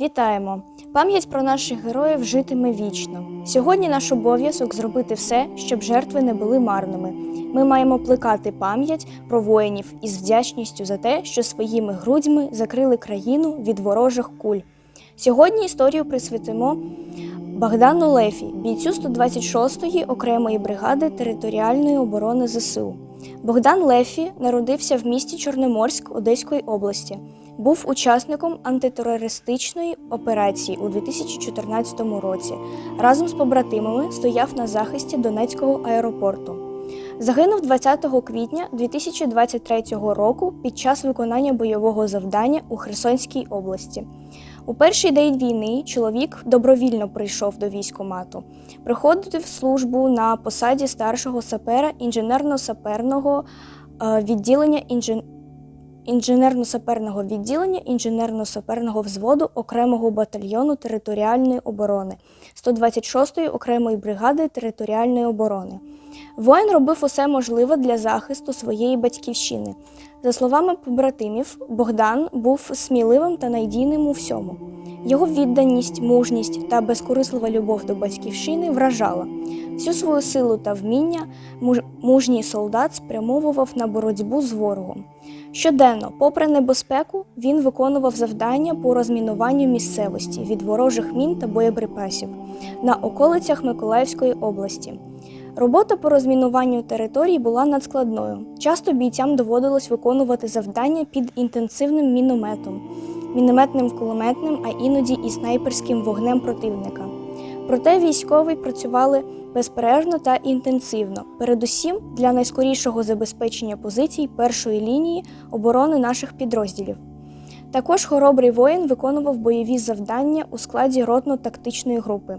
Вітаємо! Пам'ять про наших героїв житиме вічно. Сьогодні наш обов'язок зробити все, щоб жертви не були марними. Ми маємо плекати пам'ять про воїнів із вдячністю за те, що своїми грудьми закрили країну від ворожих куль. Сьогодні історію присвятимо Богдану Лефі, бійцю 126-ї окремої бригади територіальної оборони ЗСУ. Богдан Лефі народився в місті Чорноморськ Одеської області. Був учасником антитерористичної операції у 2014 році. Разом з побратимами стояв на захисті Донецького аеропорту. Загинув 20 квітня 2023 року під час виконання бойового завдання у Херсонській області. У перший день війни чоловік добровільно прийшов до військомату, приходив службу на посаді старшого сапера інженерно-саперного е, відділення інжен... інженерно-саперного відділення інженерно-саперного взводу окремого батальйону територіальної оборони 126-ї окремої бригади територіальної оборони. Воїн робив усе можливе для захисту своєї батьківщини. За словами побратимів, Богдан був сміливим та надійним у всьому. Його відданість, мужність та безкорислива любов до батьківщини вражала. Всю свою силу та вміння мужній солдат спрямовував на боротьбу з ворогом. Щоденно, попри небезпеку, він виконував завдання по розмінуванню місцевості від ворожих мін та боєприпасів на околицях Миколаївської області. Робота по розмінуванню територій була надскладною. Часто бійцям доводилось виконувати завдання під інтенсивним мінометом, мінометним кулеметним, а іноді і снайперським вогнем противника. Проте військові працювали безперервно та інтенсивно, передусім для найскорішого забезпечення позицій першої лінії оборони наших підрозділів. Також хоробрий воїн виконував бойові завдання у складі ротно-тактичної групи.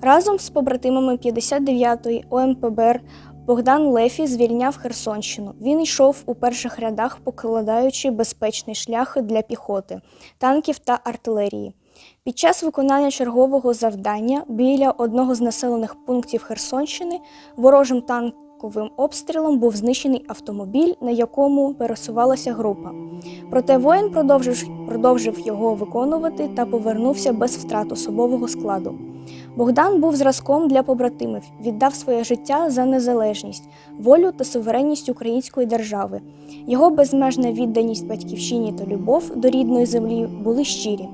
Разом з побратимами 59-ї ОМПБР Богдан Лефі звільняв Херсонщину. Він йшов у перших рядах, покладаючи безпечний шлях для піхоти, танків та артилерії. Під час виконання чергового завдання біля одного з населених пунктів Херсонщини ворожим танковим обстрілом був знищений автомобіль, на якому пересувалася група. Проте воїн продовжив, продовжив його виконувати та повернувся без втрат особового складу. Богдан був зразком для побратимів, віддав своє життя за незалежність, волю та суверенність української держави. Його безмежна відданість батьківщині та любов до рідної землі були щирі.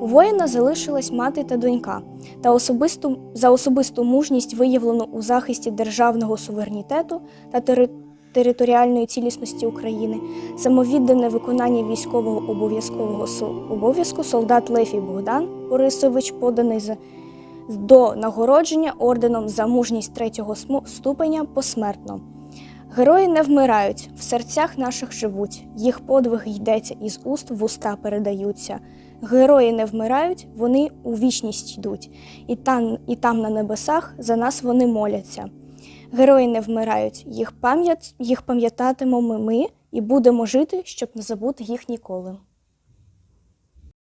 У воїна залишилась мати та донька, та особисту, за особисту мужність виявлену у захисті державного суверенітету та тери, територіальної цілісності України, самовіддане виконання військового обов'язкового обов'язку солдат Лефій Богдан Борисович поданий за до нагородження орденом за мужність третього ступеня посмертно. Герої не вмирають, в серцях наших живуть, їх подвиг йдеться із уст в уста передаються. Герої не вмирають, вони у вічність йдуть, і там, і там на небесах за нас вони моляться. Герої не вмирають, їх пам'ять, їх пам'ятатимемо ми і будемо жити, щоб не забути їх ніколи.